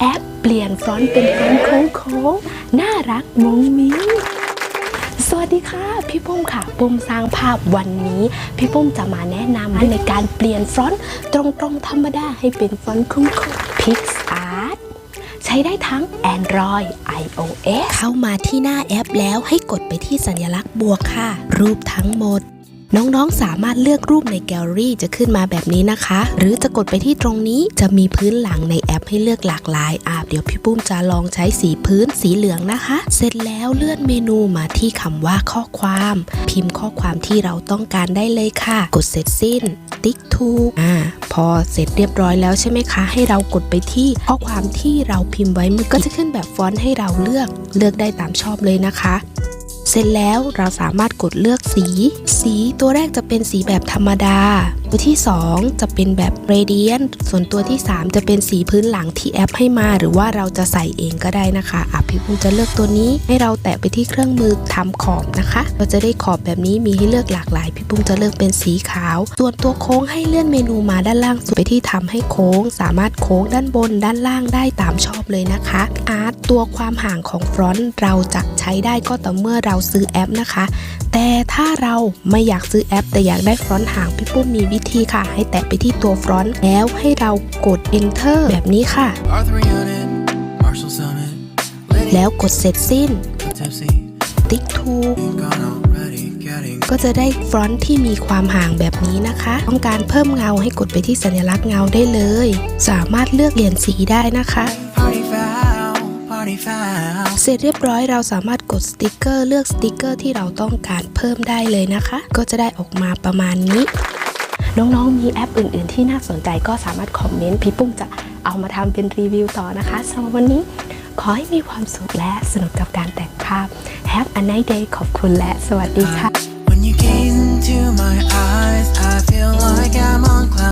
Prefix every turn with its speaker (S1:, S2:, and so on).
S1: แอปเปลี่ยนฟรอนต์เป็นฟรอนต์โค้งๆน่ารักมุ้งมิ้งสวัสดีค่ะ พี่ปุ้มค่ะปุ้มสร้างภาพวันนี้ พี่ปุ้มจะมาแนะนำในการเปลี่ยนฟรอนต์ตรงๆธรรมดาให้เป็นฟรอนต์โค้งๆ PixArt ใช้ได้ทั้ง Android iOS เข้ามาที่หน้าแอปแล้วให้กดไปที่สัญลักษณ์บวกค่ะ รูปทั้งหมด น้องๆ สามารถเลือกรูปในแกลเลอรี่จะขึ้นมาแบบนี้นะคะ หรือจะกดไปที่ตรงนี้จะมีพื้นหลังในแอปให้เลือกหลากหลายอาบเดี๋ยวพี่ปุ้มจะลองใช้สีพื้นสีเหลืองนะคะ เสร็จแล้วเลื่อนเมนูมาที่คำว่าข้อความ พิมพ์ข้อความที่เราต้องการได้เลยค่ะ กดเสร็จสิ้น ติ๊กถูอ่าพอเสร็จเรียบร้อยแล้วใช่ไหมคะ ให้เรากดไปที่ข้อความที่เราพิมพ์ไว้เมื่อกี้ก็จะขึ้นแบบฟอนต์ให้เราเลือกเลือกได้ตามชอบเลยนะคะ เสร็จแล้วเราสามารถกดเลือกสี สีตัวแรกจะเป็นสีแบบธรรมดา ตัวที่ 2 จะเป็นแบบเรเดียนส่วนตัวที่ 3 จะเป็นสีพื้นหลังที่แอปให้มา หรือว่าเราจะใส่เองก็ได้นะคะอะพี่ปุ้มจะเลือกตัวนี้ให้เราแตะไปที่เครื่องมือทำขอบนะคะ เราจะได้ขอบแบบนี้มีให้เลือกหลากหลาย พี่ปุ้มจะเลือกเป็นสีขาว ส่วนตัวโค้งให้เลื่อนเมนูมาด้านล่างสุดไปที่ทำให้โค้ง สามารถโค้งด้านบนด้านล่างได้ตามชอบเลยนะคะอาร์ตตัวความห่างของฟรอนต์เราจะใช้ได้ก็ต่อเมื่อเราซื้อแอปนะคะ แต่ถ้าเราไม่อยากซื้อแอป แต่อยากได้ฟรอนต์ห่างพี่ปุ้มมีวิธีค่ะ ให้แตะไปที่ตัวฟรอนต์แล้วให้เรากด enter แบบนี้ค่ะ
S2: Arthur Unit, Marshall Summit, Liddy,
S1: แล้วกดเสร็จสิ้น
S2: Tipsy,
S1: ติ๊กถูก
S2: gone already, getting
S1: ก็จะได้ฟรอนต์ที่มีความห่างแบบนี้นะคะ ต้องการเพิ่มเงาให้กดไปที่สัญลักษณ์เงาได้เลย สามารถเลือกเปลี่ยนสีได้นะคะ
S2: party foul, party foul.
S1: เสร็จเรียบร้อยเราสามารถกดสติกเกอร์เลือกสติกเกอร์ที่เราต้องการเพิ่มได้เลยนะคะ ก็จะได้ออกมาประมาณนี้ น้องๆ มีแอปอื่น ๆ ที่น่าสนใจก็สามารถคอมเมนต์พี่ปุ้มจะเอามาทำเป็นรีวิวต่อนะคะสำหรับวันนี้ขอให้มีความสุขและสนุกกับการแต่งภาพ Have a nice day ขอบคุณและสวัสดีค่ะ